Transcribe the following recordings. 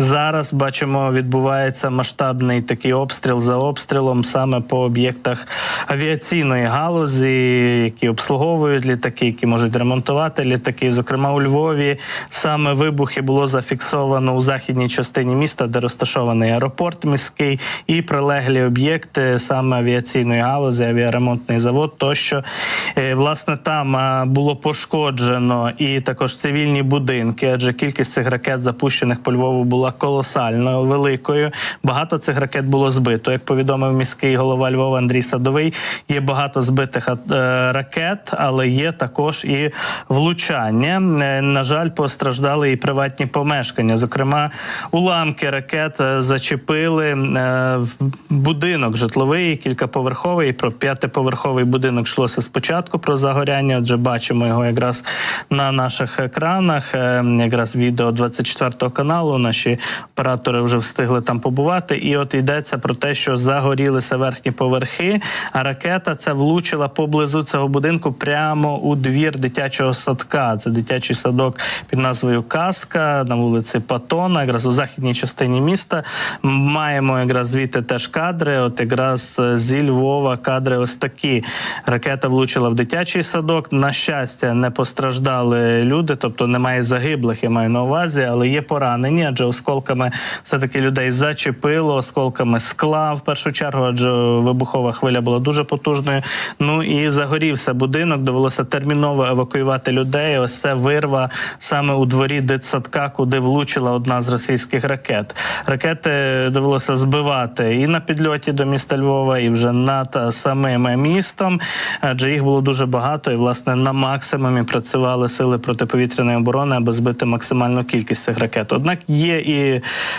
Зараз бачимо, відбувається масштабний такий обстріл за обстрілом саме по об'єктах авіаційної галузі, які обслуговують літаки, які можуть ремонтувати літаки. Зокрема, у Львові саме вибухи було зафіксовано у західній частині міста, де розташований аеропорт міський і прилеглі об'єкти саме авіаційної галузі, авіаремонтний завод. Тощо Е, власне там було пошкоджено і також цивільні будинки, адже кількість цих ракет, запущених по Львову, була колосально великою. Багато цих ракет було збито. Як повідомив міський голова Львова Андрій Садовий, є багато збитих е, ракет, але є також і влучання. Е, На жаль, постраждали і приватні помешкання. Зокрема, уламки ракет е, зачепили в будинок житловий, кількаповерховий. Про п'ятиповерховий будинок йшлося спочатку про загоряння. Отже, бачимо його якраз на наших екранах. Якраз відео 24 каналу. Наші оператори вже встигли там побувати. І от йдеться про те, що загорілися верхні поверхи. А ракета ця влучила поблизу цього будинку прямо у двір дитячого садка. Це дитячий садок під назвою Каска на вулиці Патона, якраз у західній частині міста. Маємо якраз звідти теж кадри. От якраз е, зі Львова кадри ось такі. Ракета влучила в дитячий садок. На щастя, не постраждали люди, тобто немає загиблих, я маю на увазі, але є поранені, адже осколками все-таки людей зачепило, осколками скла в першу чергу, адже вибухова хвиля була дуже потужною. Ну і загорівся будинок. Довелося терміново евакуювати людей. Ось це вирва саме у дворі дитсадка, куди влучила одна з російських ракет. Ракети довелося збивати і на підльоті до міста Львова, і вже над самим містом, адже їх було дуже багато, і власне на максимумі працювали сили протиповітряної оборони, аби збити максимальну кількість цих ракет. Однак є і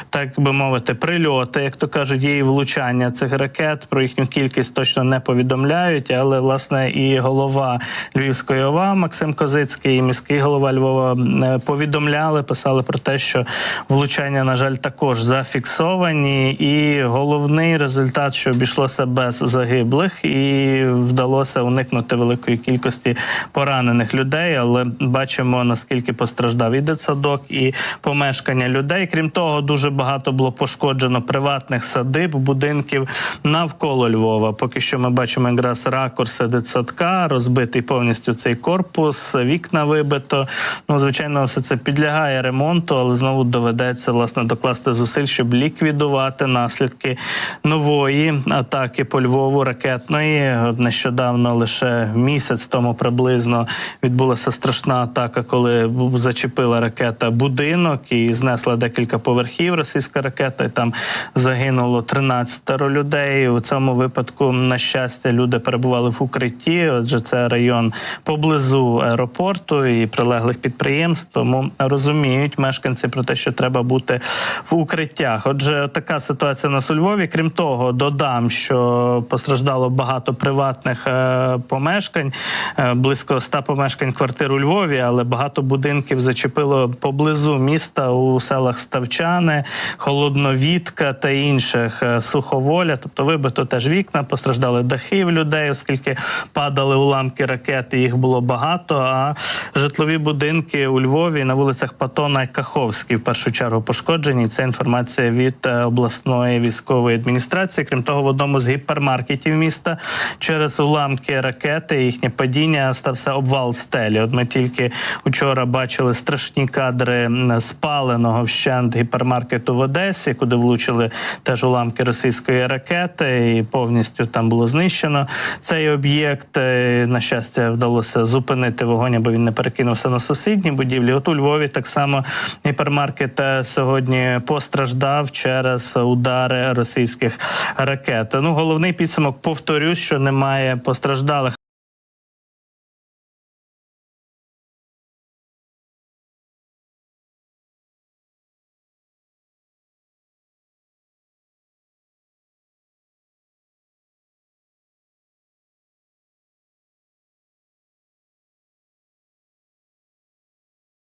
так би мовити, прильоти, як то кажуть, і влучання цих ракет. Про їхню кількість точно не повідомляють. Але власне і голова Львівської ОВА Максим Козицький, і міський голова Львова е, повідомляли, писали про те, що влучання, на жаль, також зафіксовані, і головний результат, що обійшлося без загиблих, і вдалося уникнути великої кількості поранених людей. Але бачимо наскільки постраждав і дитсадок, і помешкання людей. Крім того, дуже багато було пошкоджено приватних садиб, будинків навколо Львова. Поки що ми бачимо якраз ракурси дитсадка, розбитий повністю цей корпус, вікна вибито. Ну, звичайно, все це підлягає ремонту, але знову доведеться власне докласти зусиль, щоб ліквідувати наслідки нової атаки по Львову ракетної. Нещодавно, лише місяць тому приблизно відбулася страшна атака, коли зачепила ракета будинок і знесла декілька поверхів. Російська ракета. І там загинуло 13 людей. У цьому випадку, на щастя, люди перебували в укритті. Отже, це район поблизу аеропорту і прилеглих підприємств. Тому розуміють мешканці про те, що треба бути в укриттях. Отже, така ситуація нас у Львові. Крім того, додам, що постраждало багато приватних е, помешкань, е, близько 100 помешкань квартир у Львові, але багато будинків зачепило поблизу міста у селах Ставчани, Холодновітка та інших е, суховоля. Тобто вибито теж вікна, постраждали дахи в людей, оскільки падали уламки ракети. Їх було багато. А житлові будинки у Львові на вулицях Патона і Каховській в першу чергу пошкоджені. Це інформація від е, обласної військової адміністрації. Крім того, в одному з гіпермаркетів міста через уламки ракети їхнє падіння стався обвал стелі. От ми тільки вчора бачили страшні кадри спаленого вщент гіпермаркету в Одесі, куди влучили теж уламки російської ракети, і повністю там було знищено цей об'єкт. Е, На щастя, вдалося зупинити вогонь, бо він не перекинувся на сусідні будівлі. От у Львові так само гіпермаркет е, сьогодні постраждав через удари російських ракет. Ну головний підсумок повторюсь, що немає постраждалих.